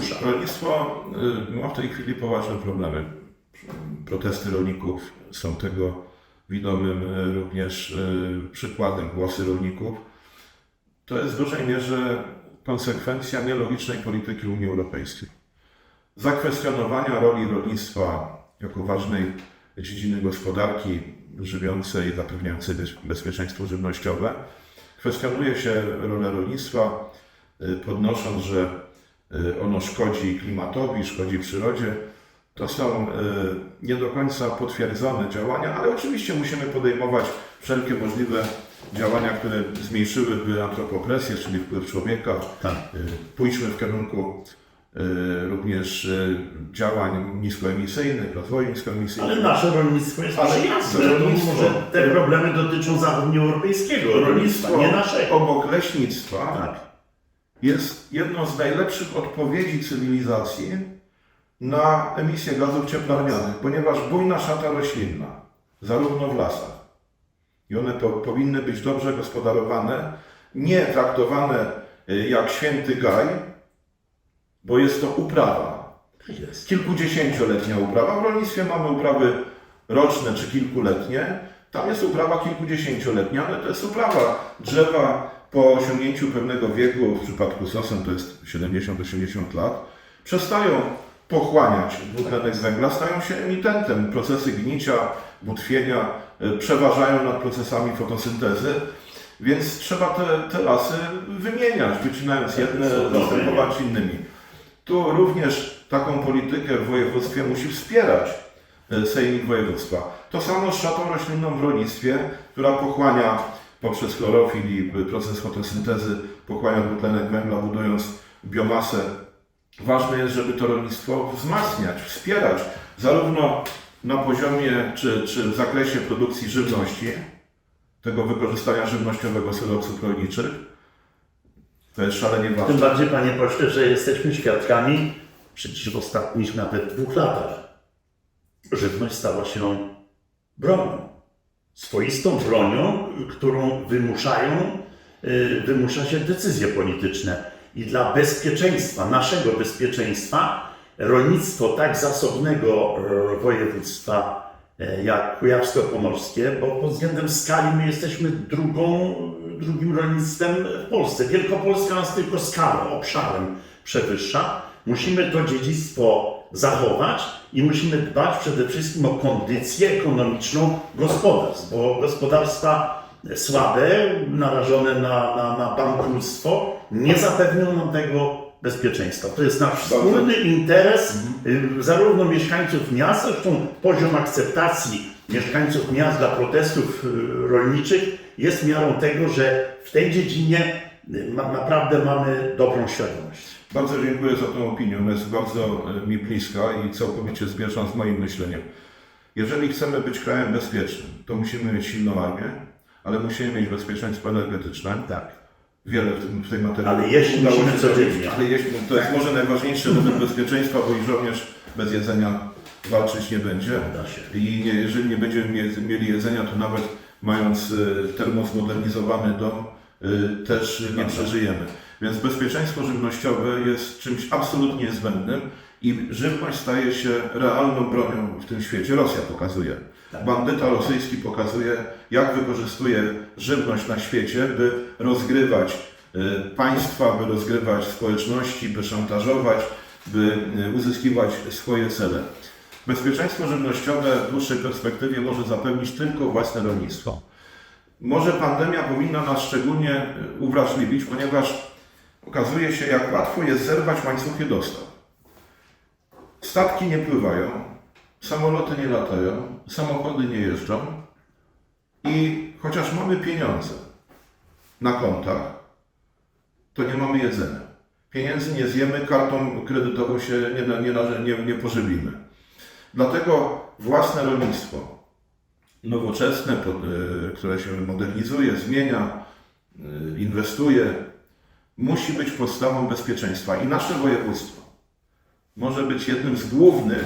zmusza. Rolnictwo y, ma w tej chwili poważne problemy. Protesty rolników są tego widomym y, również y, przykładem, głosy rolników. To jest w dużej mierze konsekwencja nielogicznej polityki Unii Europejskiej. Zakwestionowania roli rolnictwa jako ważnej dziedziny gospodarki żywiącej, zapewniającej bez- bezpieczeństwo żywnościowe. Kwestionuje się rolę rolnictwa, podnosząc, że ono szkodzi klimatowi, szkodzi przyrodzie. To są y, nie do końca potwierdzone działania, ale oczywiście musimy podejmować wszelkie możliwe działania, które zmniejszyłyby antropopresję, czyli wpływ człowieka. Tak. Y, Pójdźmy w kierunku również działań niskoemisyjnych, rozwoju niskoemisyjnego. Ale nasze rolnictwo jest Ale przyjazne. rolnictwo- Może te problemy dotyczą zachodnioeuropejskiego rolnictwa, nie naszego. obok leśnictwa Tak. Jest jedną z najlepszych odpowiedzi cywilizacji na emisję gazów cieplarnianych, ponieważ bujna szata roślinna, zarówno w lasach, i one po, powinny być dobrze gospodarowane, nie traktowane y, jak święty gaj, bo jest to uprawa. Jest. Kilkudziesięcioletnia uprawa. W rolnictwie mamy uprawy roczne czy kilkuletnie. Tam jest uprawa kilkudziesięcioletnia, ale to jest uprawa drzewa po osiągnięciu pewnego wieku, w przypadku sosen to jest 70-80 lat, przestają pochłaniać dwutlenek z węgla, stają się emitentem. Procesy gnicia, butwienia y, przeważają nad procesami fotosyntezy, więc trzeba te, te lasy wymieniać, wycinając jedne, zastępować innymi. Tu również taką politykę w województwie musi wspierać e, Sejmik Województwa. To samo z szatą roślinną w rolnictwie, która pochłania poprzez chlorofil i proces fotosyntezy, pochłania dwutlenek węgla, budując biomasę. Ważne jest, żeby to rolnictwo wzmacniać, wspierać, zarówno na poziomie czy, czy w zakresie produkcji żywności, tego wykorzystania żywnościowego surowców rolniczych. To jest szalenie ważne. Tym bardziej, panie pośle, że jesteśmy świadkami przecież w ostatnich nawet dwóch latach. Żywność stała się bronią. Swoistą bronią, którą wymuszają, y, wymusza się decyzje polityczne. I dla bezpieczeństwa, naszego bezpieczeństwa, rolnictwo tak zasobnego e, województwa e, jak Kujawsko-Pomorskie, bo pod względem skali my jesteśmy drugą, drugim rolnictwem w Polsce. Wielkopolska nas tylko skalą, obszarem przewyższa. Musimy to dziedzictwo zachować i musimy dbać przede wszystkim o kondycję ekonomiczną gospodarstw, bo gospodarstwa słabe, narażone na, na, na bankructwo, nie zapewnią nam tego bezpieczeństwa. To jest nasz wspólny interes y, zarówno mieszkańców miast, zresztą poziom akceptacji mieszkańców miast dla protestów y, rolniczych jest miarą tego, że w tej dziedzinie y, naprawdę mamy dobrą świadomość. Bardzo dziękuję za tę opinię. Ona jest bardzo e, mi bliska i całkowicie zbieżna z moim myśleniem. Jeżeli chcemy być krajem bezpiecznym, to musimy mieć silną armię, ale musimy mieć bezpieczeństwo energetyczne. Tak. Wiele w, tym, w tej materii. Ale jeśli udało musimy się codziennie. Ale jeśli, to jest może najważniejsze element bezpieczeństwa, bo i żołnierz bez jedzenia walczyć nie będzie. Da się. I nie, jeżeli nie będziemy mie- mieli jedzenia, to nawet mając y, termosmodernizowany dom, y, też nie przeżyjemy. Więc bezpieczeństwo żywnościowe jest czymś absolutnie niezbędnym i żywność staje się realną bronią w tym świecie. Rosja pokazuje. Bandyta rosyjski pokazuje, jak wykorzystuje żywność na świecie, by rozgrywać y, państwa, by rozgrywać społeczności, by szantażować, by y, uzyskiwać swoje cele. Bezpieczeństwo żywnościowe w dłuższej perspektywie może zapewnić tylko własne rolnictwo. Może pandemia powinna nas szczególnie y, uwrażliwić, ponieważ okazuje się, jak łatwo jest zerwać łańcuchy dostaw. Statki nie pływają, samoloty nie latają, samochody nie jeżdżą i chociaż mamy pieniądze na kontach, to nie mamy jedzenia. Pieniędzy nie zjemy, kartą kredytową się nie, nie, nie, nie pożywimy. Dlatego własne rolnictwo, nowoczesne, y, które się modernizuje, zmienia, y, inwestuje, musi być podstawą bezpieczeństwa. I nasze województwo może być jednym z głównych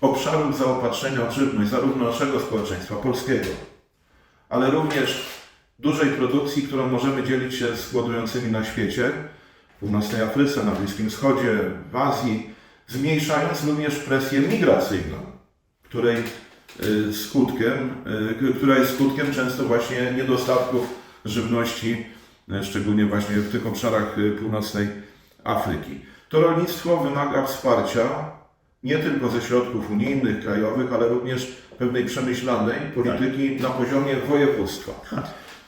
obszarów zaopatrzenia w żywność, zarówno naszego społeczeństwa polskiego, ale również dużej produkcji, którą możemy dzielić się z głodującymi na świecie, północnej Afryce, na Bliskim Wschodzie, w Azji, zmniejszając również presję migracyjną, której y, skutkiem, y, która jest skutkiem często właśnie niedostatków żywności, szczególnie właśnie w tych obszarach y, północnej Afryki. To rolnictwo wymaga wsparcia nie tylko ze środków unijnych, krajowych, ale również pewnej przemyślanej polityki na poziomie województwa.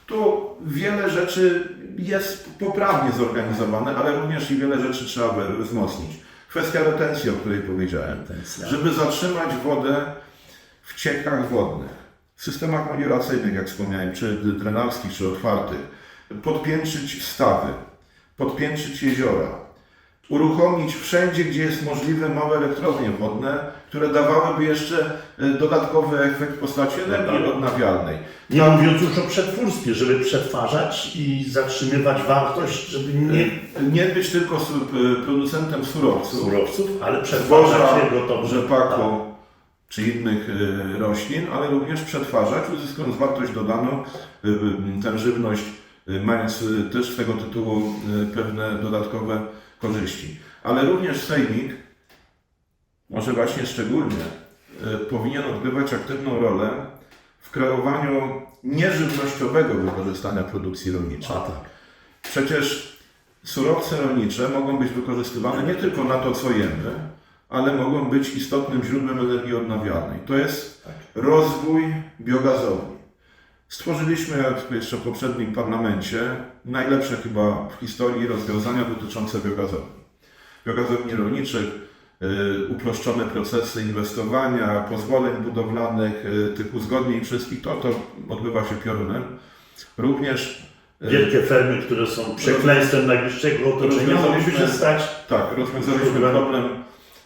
Tu wiele rzeczy jest poprawnie zorganizowane, ale również i wiele rzeczy trzeba wzmocnić. Kwestia retencji, o której powiedziałem. Retencja. Żeby zatrzymać wodę w ciekach wodnych, w systemach melioracyjnych, jak wspomniałem, czy drenarskich, czy otwartych, podpiętrzyć stawy, podpiętrzyć jeziora, uruchomić wszędzie, gdzie jest możliwe, małe elektrownie wodne, które dawałyby jeszcze e, dodatkowy efekt w postaci energii odnawialnej. Nie mówiąc już o przetwórstwie, żeby przetwarzać i zatrzymywać wartość, żeby nie Nie być tylko p- producentem surowców, surowców, ale przetwarzać zboża, je gotowe. rzepaku czy innych e, roślin, ale również przetwarzać, uzyskując wartość dodaną, e, e, tę żywność, e, mając e, też z tego tytułu e, pewne dodatkowe korzyści. Ale również sejmik, może właśnie szczególnie, powinien odgrywać aktywną rolę w kreowaniu nieżywnościowego wykorzystania produkcji rolniczej. A tak. Przecież surowce rolnicze mogą być wykorzystywane nie tylko na to, co jemy, ale mogą być istotnym źródłem energii odnawialnej. To jest Tak. rozwój biogazowni. Stworzyliśmy jeszcze w poprzednim parlamencie najlepsze chyba w historii rozwiązania dotyczące biogazowni. Biogazowni rolniczych, y, uproszczone procesy inwestowania, pozwoleń budowlanych, y, tych uzgodnień wszystkich, to, to odbywa się piorunem. Również y, Wielkie fermy, które są przekleństwem najbliższego otoczenia, mogłyby się stać Tak, rozwiązaliśmy Problem.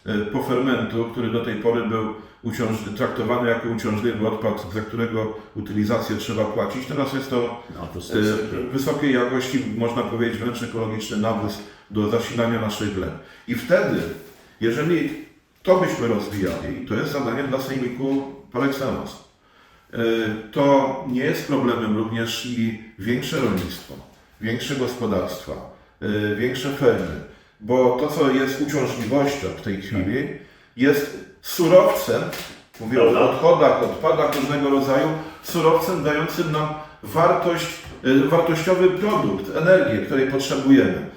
E, pofermentu, który do tej pory był uciąż- traktowany jako uciążliwy odpad, za którego utylizację trzeba płacić. Teraz jest to no, e, wysokiej jakości, można powiedzieć wręcz ekologiczny nawóz do zasilania naszych gleb. I wtedy, jeżeli to byśmy rozwijali, to jest zadanie dla Sejmiku par excellence. E, To nie jest problemem również i większe rolnictwo, większe gospodarstwa, większe fermy, bo to, co jest uciążliwością w tej chwili, jest surowcem, mówię o odchodach, odpadach różnego rodzaju, surowcem dającym nam wartość, e, wartościowy produkt, energię, której potrzebujemy.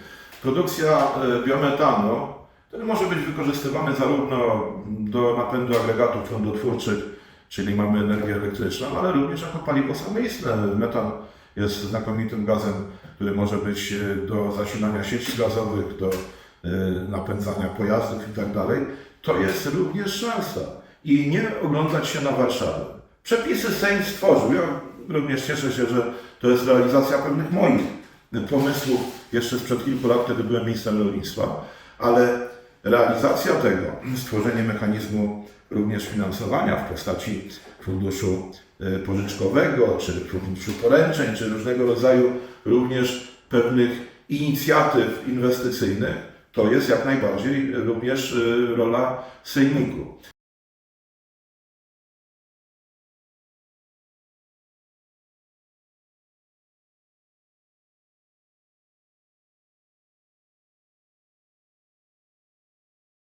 Produkcja e, biometanu, który może być wykorzystywany zarówno do napędu agregatów prądotwórczych, czyli mamy energię elektryczną, ale również jako paliwo samoistne. Metan jest znakomitym gazem, który może być e, do zasilania sieci gazowych, do e, napędzania pojazdów i tak. To jest również szansa. I nie oglądać się na Warszawę. Przepisy Sejm stworzył. Ja również cieszę się, że to jest realizacja pewnych moich pomysłów jeszcze sprzed kilku lat, kiedy byłem ministrem rolnictwa, ale realizacja tego, stworzenie mechanizmu również finansowania w postaci funduszu pożyczkowego, czy funduszu poręczeń, czy różnego rodzaju również pewnych inicjatyw inwestycyjnych, to jest jak najbardziej również e, rola sejmiku.